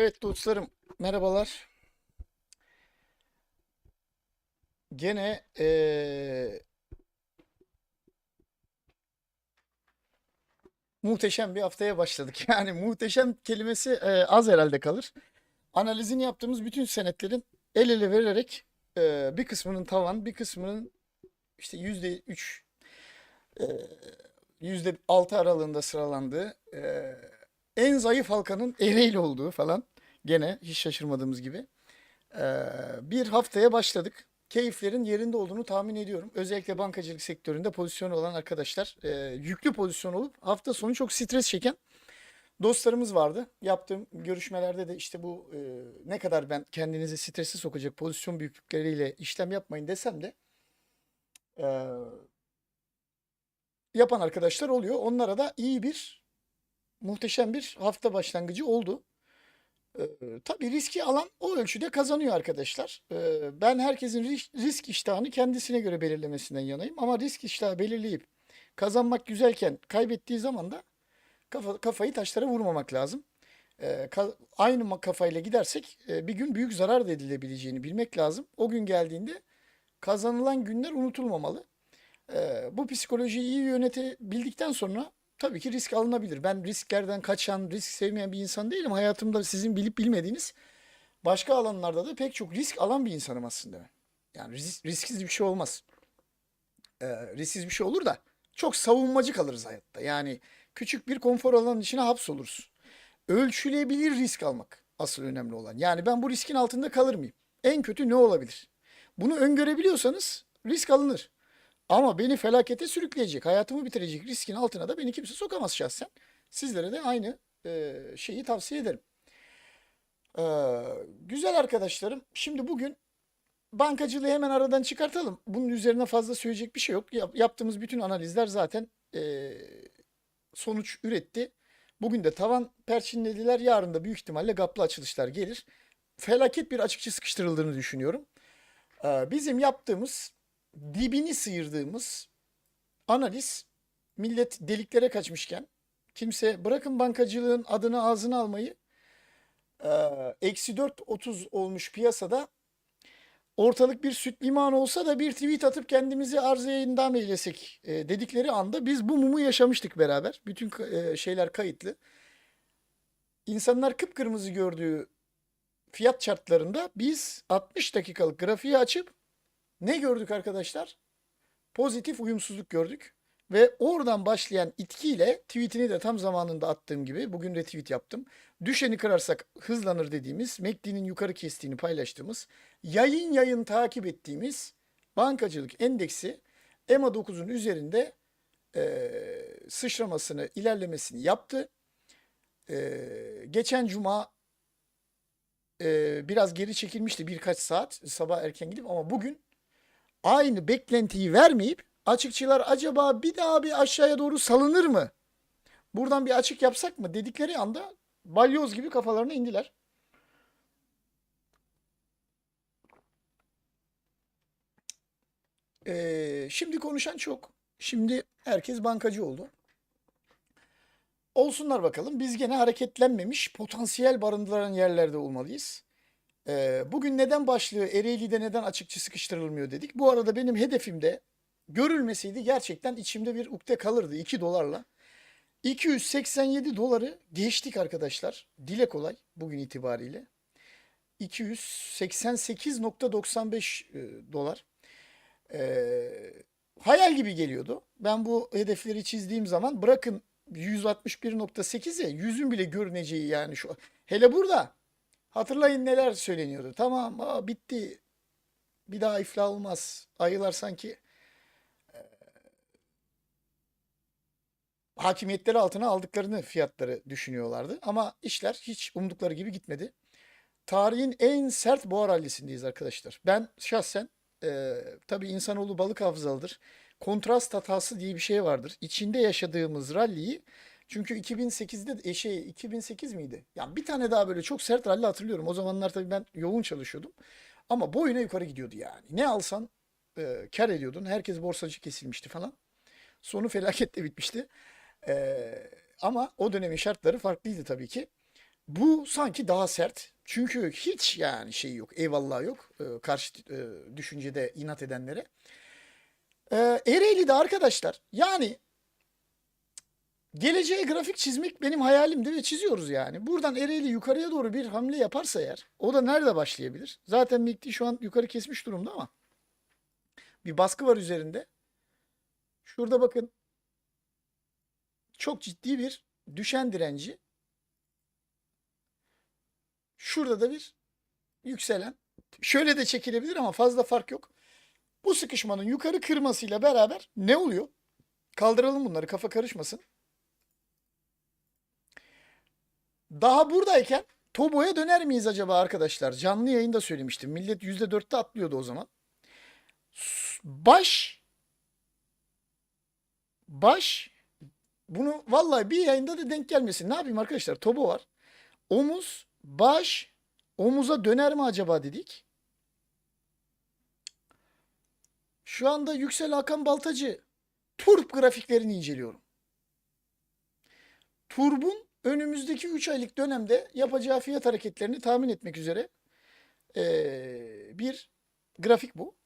Evet dostlarım, merhabalar. Gene eee, muhteşem bir haftaya başladık. Yani muhteşem kelimesi eee, az herhalde kalır. Analizini yaptığımız bütün senetlerin el ele vererek eee, bir kısmının tavan, bir kısmının işte yüzde üç, eee, yüzde altı aralığında sıralandığı, eee, en zayıf halkanın Ereğli olduğu falan. Gene hiç şaşırmadığımız gibi. Ee, bir haftaya başladık. Keyiflerin yerinde olduğunu tahmin ediyorum. Özellikle bankacılık sektöründe pozisyon olan arkadaşlar e, yüklü pozisyon olup hafta sonu çok stres çeken dostlarımız vardı. Yaptığım görüşmelerde de işte bu e, ne kadar ben kendinizi strese sokacak pozisyon büyüklükleriyle işlem yapmayın desem de e, yapan arkadaşlar oluyor. Onlara da iyi bir muhteşem bir hafta başlangıcı oldu. Ee, tabii riski alan o ölçüde kazanıyor arkadaşlar. Ee, ben herkesin risk, risk iştahını kendisine göre belirlemesinden yanayım. Ama risk iştahı belirleyip kazanmak güzelken kaybettiği zaman da kafa, kafayı taşlara vurmamak lazım. Ee, aynı kafayla gidersek e, bir gün büyük zarar da edilebileceğini bilmek lazım. O gün geldiğinde kazanılan günler unutulmamalı. Bu psikolojiyi iyi yönetebildikten sonra tabii ki risk alınabilir. Ben risklerden kaçan, risk sevmeyen bir insan değilim. Hayatımda sizin bilip bilmediğiniz başka alanlarda da pek çok risk alan bir insanım aslında. ben. Yani risk, risksiz bir şey olmaz. Ee, risksiz bir şey olur da çok savunmacı kalırız hayatta. Yani küçük bir konfor alanının içine hapsoluruz. Ölçülebilir risk almak asıl önemli olan. Yani ben bu riskin altında kalır mıyım? En kötü ne olabilir? Bunu öngörebiliyorsanız risk alınır. Ama beni felakete sürükleyecek, hayatımı bitirecek riskin altına da beni kimse sokamaz şahsen. Sizlere de aynı e, şeyi tavsiye ederim. Ee, güzel arkadaşlarım. Şimdi bugün bankacılığı hemen aradan çıkartalım. Bunun üzerine fazla söyleyecek bir şey yok. Yap- yaptığımız bütün analizler zaten e, sonuç üretti. Bugün de tavan perçinlediler. Yarın da büyük ihtimalle gaplı açılışlar gelir. Felaket bir açıkçı sıkıştırıldığını düşünüyorum. Ee, bizim yaptığımız dibini sıyırdığımız analiz millet deliklere kaçmışken kimse bırakın bankacılığın adını ağzına almayı eksi 4.30 olmuş piyasada ortalık bir süt liman olsa da bir tweet atıp kendimizi arzaya endam eylesek eee, dedikleri anda biz bu mumu yaşamıştık beraber. Bütün eee, şeyler kayıtlı. İnsanlar kıpkırmızı gördüğü fiyat chartlarında biz 60 dakikalık grafiği açıp ne gördük arkadaşlar? Pozitif uyumsuzluk gördük. Ve oradan başlayan itkiyle tweetini de tam zamanında attığım gibi bugün retweet yaptım. Düşeni kırarsak hızlanır dediğimiz, MACD'nin yukarı kestiğini paylaştığımız, yayın yayın takip ettiğimiz bankacılık endeksi EMA 9'un üzerinde eee, sıçramasını, ilerlemesini yaptı. Eee, geçen cuma eee, biraz geri çekilmişti birkaç saat sabah erken gidip ama bugün aynı beklentiyi vermeyip açıkçılar acaba bir daha bir aşağıya doğru salınır mı? Buradan bir açık yapsak mı dedikleri anda balyoz gibi kafalarına indiler. Ee, şimdi konuşan çok. Şimdi herkes bankacı oldu. Olsunlar bakalım. Biz gene hareketlenmemiş, potansiyel barındıran yerlerde olmalıyız. Ee, bugün neden başlığı Ereğli'de neden açıkçı sıkıştırılmıyor dedik. Bu arada benim hedefimde görülmeseydi gerçekten içimde bir ukde kalırdı 2 dolarla. 287 doları geçtik arkadaşlar. Dile kolay bugün itibariyle. 288.95 e, dolar. Ee, hayal gibi geliyordu. Ben bu hedefleri çizdiğim zaman bırakın 161.8'e 100'ün bile görüneceği yani şu. Hele burada hatırlayın neler söyleniyordu. Tamam aa, bitti. Bir daha iflah olmaz. Ayılar sanki hakimiyetleri altına aldıklarını fiyatları düşünüyorlardı. Ama işler hiç umdukları gibi gitmedi. Tarihin en sert boğa rallisindeyiz arkadaşlar. Ben şahsen e, tabii insanoğlu balık hafızalıdır. Kontrast hatası diye bir şey vardır. İçinde yaşadığımız ralliyi çünkü 2008'de e, şey 2008 miydi? Yani bir tane daha böyle çok sert ralli hatırlıyorum. O zamanlar tabii ben yoğun çalışıyordum. Ama boyuna yukarı gidiyordu yani. Ne alsan e, kar ediyordun. Herkes borsacı kesilmişti falan. Sonu felaketle bitmişti. Ee, ama o dönemin şartları farklıydı tabii ki. Bu sanki daha sert. Çünkü hiç yani şey yok, eyvallah yok e, karşı e, düşüncede inat edenlere. Ee, Ereğli'de arkadaşlar yani geleceğe grafik çizmek benim hayalimdi ve çiziyoruz yani. Buradan Ereğli yukarıya doğru bir hamle yaparsa eğer o da nerede başlayabilir? Zaten MACD şu an yukarı kesmiş durumda ama bir baskı var üzerinde. Şurada bakın çok ciddi bir düşen direnci. Şurada da bir yükselen. Şöyle de çekilebilir ama fazla fark yok. Bu sıkışmanın yukarı kırmasıyla beraber ne oluyor? Kaldıralım bunları kafa karışmasın. Daha buradayken Tobo'ya döner miyiz acaba arkadaşlar? Canlı yayında söylemiştim. Millet %4'te atlıyordu o zaman. Baş baş bunu vallahi bir yayında da denk gelmesin. Ne yapayım arkadaşlar? Tobo var. Omuz, baş, omuza döner mi acaba dedik. Şu anda Yüksel Hakan Baltacı turp grafiklerini inceliyorum. Turbun önümüzdeki 3 aylık dönemde yapacağı fiyat hareketlerini tahmin etmek üzere eee, bir grafik bu.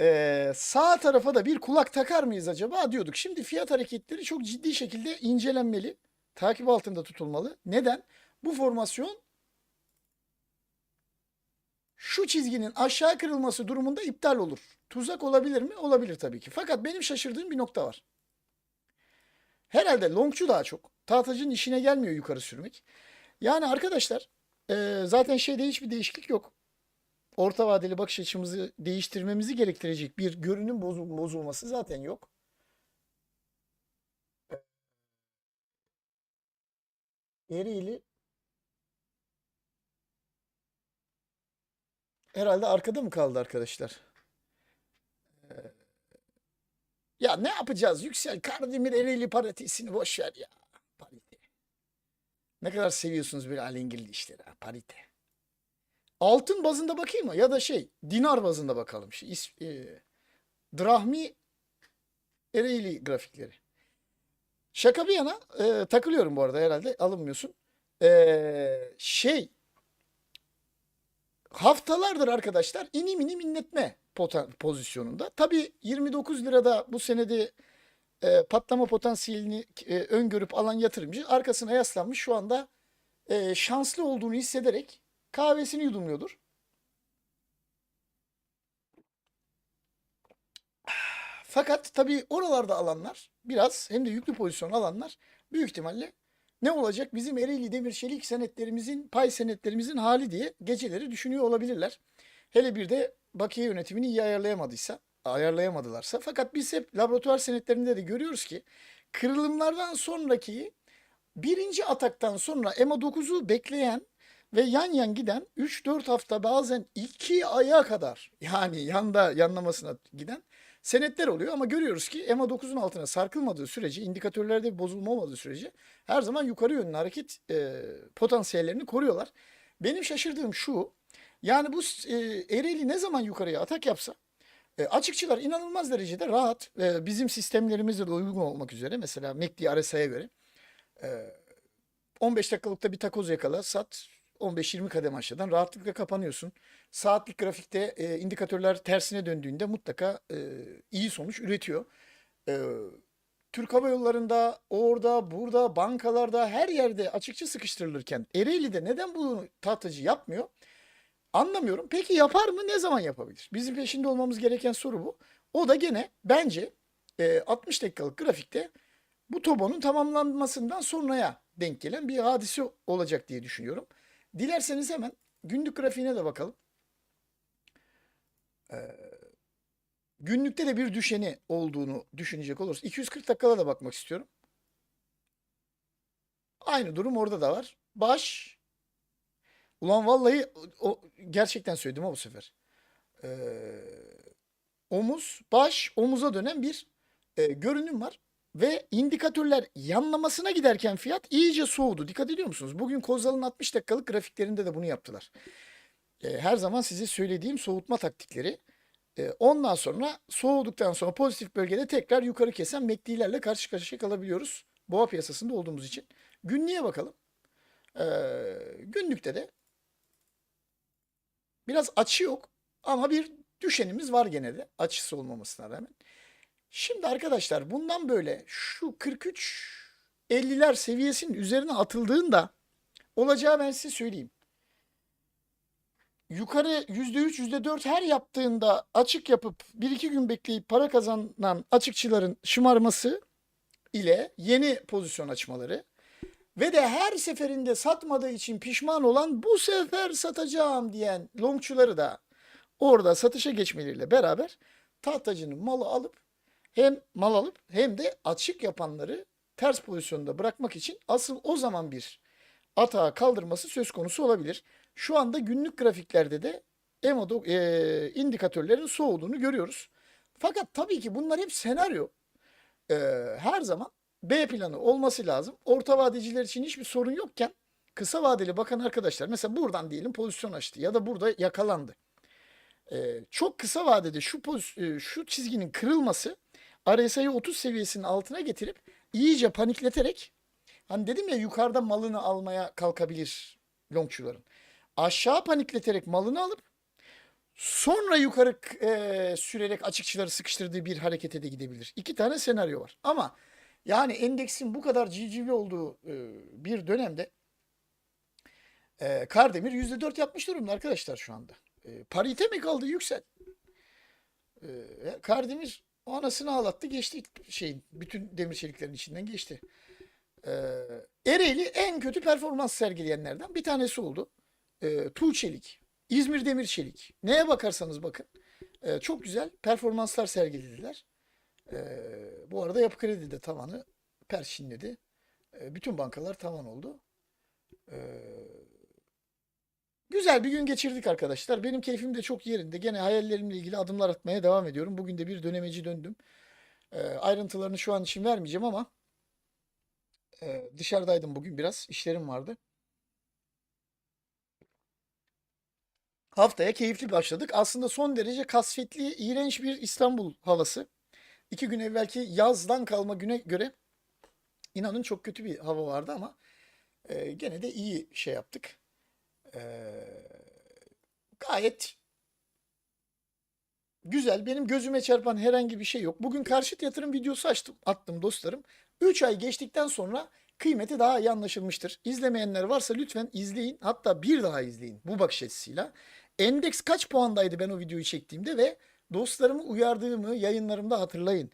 Ee, sağ tarafa da bir kulak takar mıyız acaba diyorduk. Şimdi fiyat hareketleri çok ciddi şekilde incelenmeli. Takip altında tutulmalı. Neden? Bu formasyon şu çizginin aşağı kırılması durumunda iptal olur. Tuzak olabilir mi? Olabilir tabii ki. Fakat benim şaşırdığım bir nokta var. Herhalde longçu daha çok. Tahtacının işine gelmiyor yukarı sürmek. Yani arkadaşlar e, zaten şeyde hiçbir değişiklik yok orta vadeli bakış açımızı değiştirmemizi gerektirecek bir görünüm bozul- bozulması zaten yok. Ereğli herhalde arkada mı kaldı arkadaşlar? Ee, Ya ne yapacağız? Yüksel Kardemir Ereğli paritesini boş ver ya. Parite. Ne kadar seviyorsunuz böyle alengirli işleri ha, parite. Altın bazında bakayım mı? Ya da şey dinar bazında bakalım. Şey, is- e, drahmi Ereğli grafikleri. Şaka bir yana e, takılıyorum bu arada herhalde alınmıyorsun. E, şey haftalardır arkadaşlar inim inim inletme pozisyonunda. Tabii 29 lirada bu senede e, patlama potansiyelini e, öngörüp alan yatırımcı arkasına yaslanmış şu anda e, şanslı olduğunu hissederek kahvesini yudumluyordur. Fakat tabii oralarda alanlar biraz hem de yüklü pozisyon alanlar büyük ihtimalle ne olacak bizim Ereğli Demir Çelik senetlerimizin, pay senetlerimizin hali diye geceleri düşünüyor olabilirler. Hele bir de bakiye yönetimini iyi ayarlayamadıysa, ayarlayamadılarsa. Fakat biz hep laboratuvar senetlerinde de görüyoruz ki kırılımlardan sonraki birinci ataktan sonra EMA 9'u bekleyen ve yan yan giden 3-4 hafta bazen 2 aya kadar yani yanda yanlamasına giden senetler oluyor ama görüyoruz ki EMA 9'un altına sarkılmadığı sürece, indikatörlerde bir bozulma olmadığı sürece her zaman yukarı yönlü hareket e, potansiyellerini koruyorlar. Benim şaşırdığım şu, yani bu e, Ereğli ne zaman yukarıya atak yapsa e, açıkçılar inanılmaz derecede rahat. E, bizim sistemlerimizde de uygun olmak üzere mesela MACD RSI'ye göre e, 15 dakikalıkta bir takoz yakala, sat 15-20 kadem aşağıdan rahatlıkla kapanıyorsun. Saatlik grafikte e, indikatörler tersine döndüğünde mutlaka e, iyi sonuç üretiyor. E, Türk Hava Yolları'nda, orada, burada, bankalarda her yerde açıkça sıkıştırılırken Ereğli'de neden bunu tahtacı yapmıyor? Anlamıyorum. Peki yapar mı? Ne zaman yapabilir? Bizim peşinde olmamız gereken soru bu. O da gene bence e, 60 dakikalık grafikte bu Tobo'nun tamamlanmasından sonraya denk gelen bir hadise olacak diye düşünüyorum. Dilerseniz hemen günlük grafiğine de bakalım. Ee, günlükte de bir düşeni olduğunu düşünecek oluruz. 240 dakikada da bakmak istiyorum. Aynı durum orada da var. Baş. Ulan vallahi o, gerçekten söyledim ha bu sefer. Ee, omuz, baş, omuza dönen bir e, görünüm var. Ve indikatörler yanlamasına giderken fiyat iyice soğudu. Dikkat ediyor musunuz? Bugün Kozal'ın 60 dakikalık grafiklerinde de bunu yaptılar. E, her zaman size söylediğim soğutma taktikleri. E, ondan sonra soğuduktan sonra pozitif bölgede tekrar yukarı kesen MACD'lerle karşı karşıya kalabiliyoruz. Boğa piyasasında olduğumuz için. Günlüğe bakalım. E, günlükte de biraz açı yok ama bir düşenimiz var gene de açısı olmamasına rağmen. Şimdi arkadaşlar bundan böyle şu 43 50'ler seviyesinin üzerine atıldığında olacağı ben size söyleyeyim. Yukarı %3 %4 her yaptığında açık yapıp 1-2 gün bekleyip para kazanan açıkçıların şımarması ile yeni pozisyon açmaları ve de her seferinde satmadığı için pişman olan bu sefer satacağım diyen longçuları da orada satışa geçmeleriyle beraber tahtacının malı alıp hem mal alıp hem de açık yapanları ters pozisyonda bırakmak için asıl o zaman bir atağa kaldırması söz konusu olabilir. Şu anda günlük grafiklerde de EMA e, indikatörlerin soğuduğunu görüyoruz. Fakat tabii ki bunlar hep senaryo. E, her zaman B planı olması lazım. Orta vadeciler için hiçbir sorun yokken kısa vadeli bakan arkadaşlar mesela buradan diyelim pozisyon açtı ya da burada yakalandı. E, çok kısa vadede şu e, şu çizginin kırılması RSI'yi 30 seviyesinin altına getirip iyice panikleterek hani dedim ya yukarıda malını almaya kalkabilir longçuların. Aşağı panikleterek malını alıp sonra yukarı e, sürerek açıkçıları sıkıştırdığı bir harekete de gidebilir. İki tane senaryo var. Ama yani endeksin bu kadar civcivli olduğu e, bir dönemde e, Kardemir %4 yapmış durumda arkadaşlar şu anda. E, parite mi kaldı yüksel? E, Kardemir anasını ağlattı geçti şeyin bütün demir çeliklerin içinden geçti. Ee, Ereğli en kötü performans sergileyenlerden bir tanesi oldu. Ee, Tuğ Çelik, İzmir Demir Çelik. Neye bakarsanız bakın. Ee, çok güzel performanslar sergilediler. Ee, bu arada Yapı Kredi de tavanı perşinledi. Ee, bütün bankalar tavan oldu. Ee, Güzel bir gün geçirdik arkadaşlar. Benim keyfim de çok yerinde. Gene hayallerimle ilgili adımlar atmaya devam ediyorum. Bugün de bir dönemeci döndüm. E, ayrıntılarını şu an için vermeyeceğim ama e, dışarıdaydım bugün biraz. İşlerim vardı. Haftaya keyifli başladık. Aslında son derece kasvetli, iğrenç bir İstanbul havası. İki gün evvelki yazdan kalma güne göre inanın çok kötü bir hava vardı ama e, gene de iyi şey yaptık. Ee, gayet güzel. Benim gözüme çarpan herhangi bir şey yok. Bugün karşıt yatırım videosu açtım, attım dostlarım. 3 ay geçtikten sonra kıymeti daha iyi anlaşılmıştır. İzlemeyenler varsa lütfen izleyin. Hatta bir daha izleyin bu bakış açısıyla. Endeks kaç puandaydı ben o videoyu çektiğimde ve Dostlarımı uyardığımı yayınlarımda hatırlayın.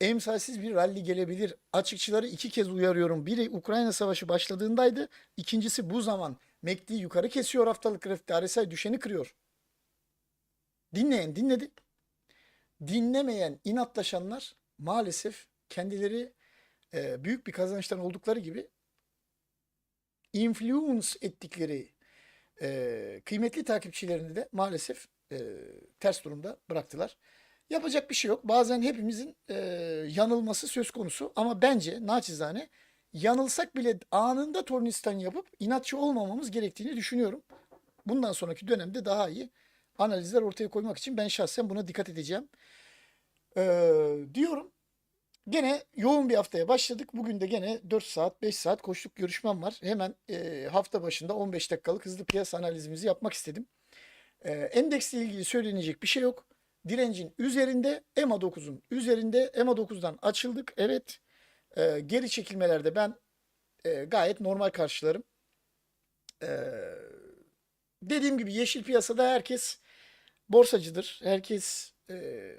Emsalsiz bir rally gelebilir. Açıkçıları iki kez uyarıyorum. Biri Ukrayna Savaşı başladığındaydı. İkincisi bu zaman. MACD yukarı kesiyor haftalık grafikte. RSI düşeni kırıyor. Dinleyen dinledi. Dinlemeyen inatlaşanlar maalesef kendileri e, büyük bir kazançtan oldukları gibi influence ettikleri e, kıymetli takipçilerini de maalesef e, ters durumda bıraktılar. Yapacak bir şey yok. Bazen hepimizin e, yanılması söz konusu ama bence naçizane yanılsak bile anında tornistan yapıp inatçı olmamamız gerektiğini düşünüyorum. Bundan sonraki dönemde daha iyi analizler ortaya koymak için ben şahsen buna dikkat edeceğim. Ee, diyorum. Gene yoğun bir haftaya başladık. Bugün de gene 4 saat 5 saat koştuk görüşmem var. Hemen e, hafta başında 15 dakikalık hızlı piyasa analizimizi yapmak istedim. E, endeksle ilgili söylenecek bir şey yok. Direncin üzerinde EMA 9'un üzerinde EMA 9'dan açıldık. Evet e, geri çekilmelerde ben e, gayet normal karşılarım. E, dediğim gibi yeşil piyasada herkes borsacıdır. Herkes e,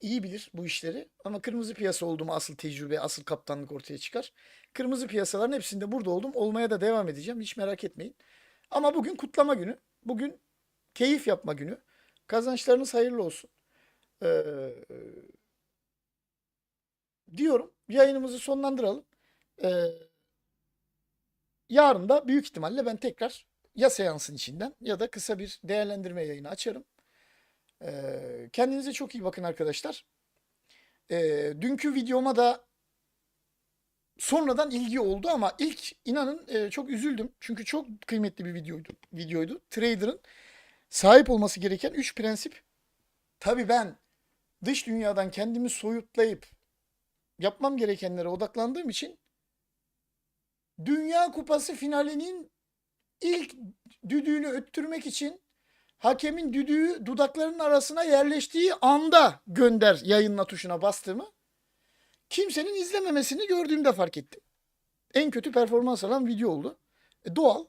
iyi bilir bu işleri. Ama kırmızı piyasa olduğumu asıl tecrübe, asıl kaptanlık ortaya çıkar. Kırmızı piyasaların hepsinde burada oldum. Olmaya da devam edeceğim. Hiç merak etmeyin. Ama bugün kutlama günü. Bugün keyif yapma günü. Kazançlarınız hayırlı olsun. Ee, diyorum. Yayınımızı sonlandıralım. Ee, yarın da büyük ihtimalle ben tekrar ya seansın içinden ya da kısa bir değerlendirme yayını açarım. Ee, kendinize çok iyi bakın arkadaşlar. Ee, dünkü videoma da sonradan ilgi oldu ama ilk inanın e, çok üzüldüm. Çünkü çok kıymetli bir videoydu. videoydu. Trader'ın sahip olması gereken 3 prensip. Tabii ben dış dünyadan kendimi soyutlayıp yapmam gerekenlere odaklandığım için Dünya Kupası finalinin ilk düdüğünü öttürmek için hakemin düdüğü dudaklarının arasına yerleştiği anda gönder yayınla tuşuna bastığımı kimsenin izlememesini gördüğümde fark ettim. En kötü performans alan video oldu. E, doğal.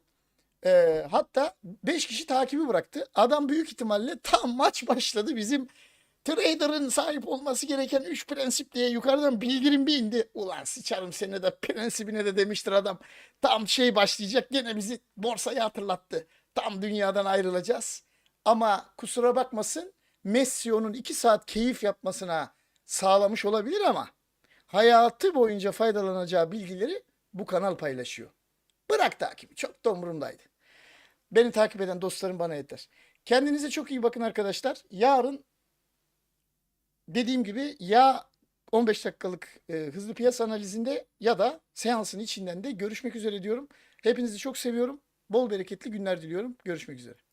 E, hatta 5 kişi takibi bıraktı. Adam büyük ihtimalle tam maç başladı bizim trader'ın sahip olması gereken 3 prensip diye yukarıdan bildirim bir indi. Ulan sıçarım seni de prensibine de demiştir adam. Tam şey başlayacak gene bizi borsayı hatırlattı. Tam dünyadan ayrılacağız. Ama kusura bakmasın Messi onun 2 saat keyif yapmasına sağlamış olabilir ama hayatı boyunca faydalanacağı bilgileri bu kanal paylaşıyor. Bırak takibi çok da umurumdaydı. Beni takip eden dostlarım bana yeter. Kendinize çok iyi bakın arkadaşlar. Yarın dediğim gibi ya 15 dakikalık e, hızlı piyasa analizinde ya da seansın içinden de görüşmek üzere diyorum. Hepinizi çok seviyorum. Bol bereketli günler diliyorum. Görüşmek üzere.